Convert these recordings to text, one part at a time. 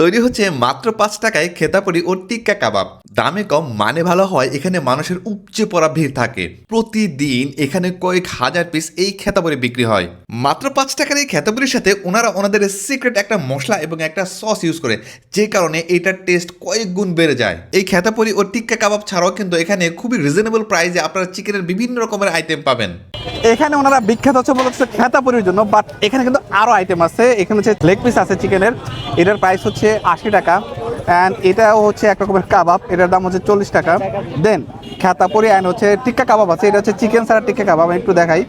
তৈরি হচ্ছে মাত্র পাঁচ টাকায় খেতাপুরি ও টিক্কা কাবাব। দামে কম মানে ভালো হয়, এখানে মানুষের উপচে পড়া ভিড় থাকে। প্রতিদিন এখানে কয়েক হাজার পিস এই খেতাপুরি বিক্রি হয়। মাত্র পাঁচ টাকার এই খেতাপুরির সাথে ওনারা ওনাদের সিক্রেট একটা মশলা এবং একটা সস ইউজ করে, যে কারণে এটার টেস্ট কয়েক গুণ বেড়ে যায়। এই খেতাপুরি ও টিক্কা কাবাব ছাড়াও কিন্তু এখানে খুবই রিজনেবল প্রাইসে আপনারা চিকেনের বিভিন্ন রকমের আইটেম পাবেন। এখানে ওনারা বিখ্যাত হচ্ছে হচ্ছে খেতাপুরির জন্য বাট এখানে কিন্তু আরও আইটেম আছে। এখানে হচ্ছে লেগ পিস আছে চিকেনের এটার প্রাইস হচ্ছে আশি টাকা। অ্যান্ড এটাও হচ্ছে এক রকমের কাবাব, এটার দাম হচ্ছে চল্লিশ টাকা। দেন খেতাপুরি অ্যান্ড হচ্ছে টিক্কা কাবাব আছে, এটা হচ্ছে চিকেন ছাড়া টিক্কা কাবাব, আমি একটু দেখাই।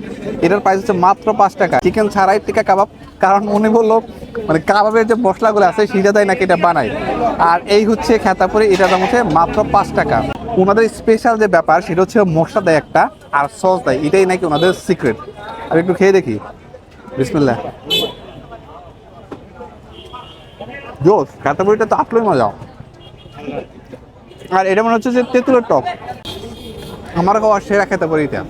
এটার প্রাইস হচ্ছে মাত্র পাঁচ টাকা। চিকেন ছাড়াই টিক্কা কাবাব, কারণ উনি বলল মানে কাবাবের যে মশলাগুলো আছে সেটা দেয় নাকি এটা বানায় আর এই হচ্ছে খেতাপুরি, এটার দাম হচ্ছে মাত্র পাঁচ টাকা। ওনাদের স্পেশাল যে ব্যাপার, সেটা হচ্ছে মশলা দেয় একটা, আর সস দেয়। এটাই নাকি ওনাদের সিক্রেট আমি একটু খেয়ে দেখি। বিসমিল্লাহ। জোস কাটাপুরিটা তো আসলেই মজা। আর এটা মনে হচ্ছে যে তেঁতুলের টক। আমার খাওয়া সেরা খেতে পারি এটা।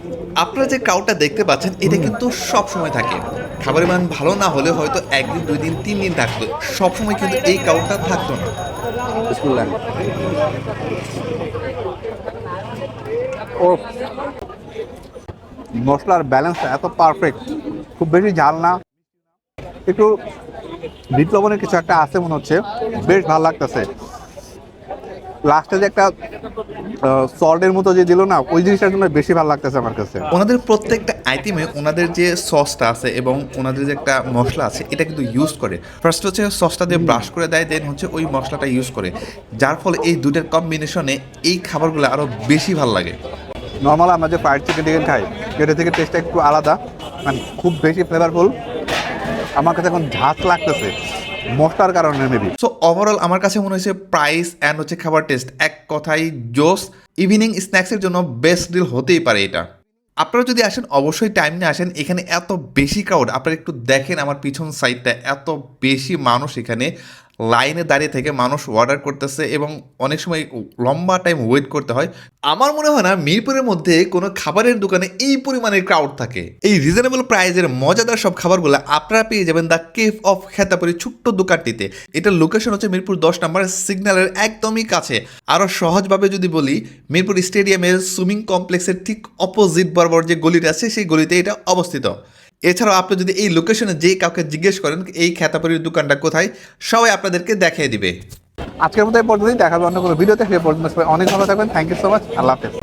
আপনারা যে কাউটা দেখতে পাচ্ছেন এটা কিন্তু সব সময় থাকে। খাবারের মান ভালো না হলে হয়তো একদিন দুই দিন তিন দিন থাকতো সব সময় কিন্তু এই কাউটা থাকতো না। ও মশলার ব্যালেন্সটা এত পারফেক্ট খুব বেশি ঝাল না। একটু বিট লবণের কিছু একটা আছে মনে হচ্ছে। বেশ ভালো লাগতেছে। লাস্টে যে একটা সল্টের মতো যে দিল না ওই জিনিসটার জন্য বেশি ভালো লাগতেছে আমার কাছে। ওনাদের প্রত্যেকটা আইটেমে ওনাদের যে সসটা আছে এবং ওনাদের যে একটা মশলা আছে এটা কিন্তু ইউজ করে। ফার্স্ট হচ্ছে সসটা দিয়ে ব্রাশ করে দেয় দেন হচ্ছে ওই মশলাটা ইউজ করে। যার ফলে এই দুটার কম্বিনেশনে এই খাবারগুলো আরও বেশি ভালো লাগে। নর্মাল আমরা যে ফ্রাইড চিকেন টিকেন খাই এটা থেকে টেস্টটা একটু আলাদা। মানে খুব বেশি ফ্লেভারফুল আমার কাছে এখন ঝাঁজ লাগতেছে মশলার কারণে মেবি সো ওভারঅল আমার কাছে মনে হয়েছে প্রাইস অ্যান্ড হচ্ছে খাবার টেস্ট এক কথাই জোস। ইভিনিং স্ন্যাক্সের জন্য বেস্ট ডিল হতেই পারে এটা। আপনারা যদি আসেন, অবশ্যই টাইম নিয়ে আসেন। এখানে এত বেশি ক্রাউড আপনারা একটু দেখেন আমার পিছন সাইডটা এত বেশি মানুষ এখানে। লাইনে দাঁড়িয়ে থেকে মানুষ অর্ডার করতেছে এবং অনেক সময় লম্বা টাইম ওয়েট করতে হয়। আমার মনে হয় না মিরপুরের মধ্যে কোনো খাবারের দোকানে এই পরিমাণের ক্রাউড থাকে। এই রিজনেবল প্রাইজের মজাদার সব খাবারগুলো আপনারা পেয়ে যাবেন দ্য কেফ অফ খেতাপুরি ছোট্ট দোকানটিতে। এটার লোকেশন হচ্ছে মিরপুর দশ নম্বর সিগন্যালের একদমই কাছে। আরও সহজভাবে যদি বলি, মিরপুর স্টেডিয়ামের সুইমিং কমপ্লেক্সের ঠিক অপোজিট বরাবর যে গলিটা আছে, সেই গলিতে এটা অবস্থিত। এছাড়াও আপনি যদি এই লোকেশনে যেই কাউকে জিজ্ঞেস করেন, এই খেতাপুরির দোকানটা কোথায়? সবাই আপনাদেরকে দেখিয়ে দিবে। আজকের মতো পর্যন্ত দেখাবে অন্য কোনো ভিডিওতে। সে পর্যন্ত সবাই অনেক ভালো থাকবেন। থ্যাংক ইউ সো মাচ আল্লাহ হাফেজ।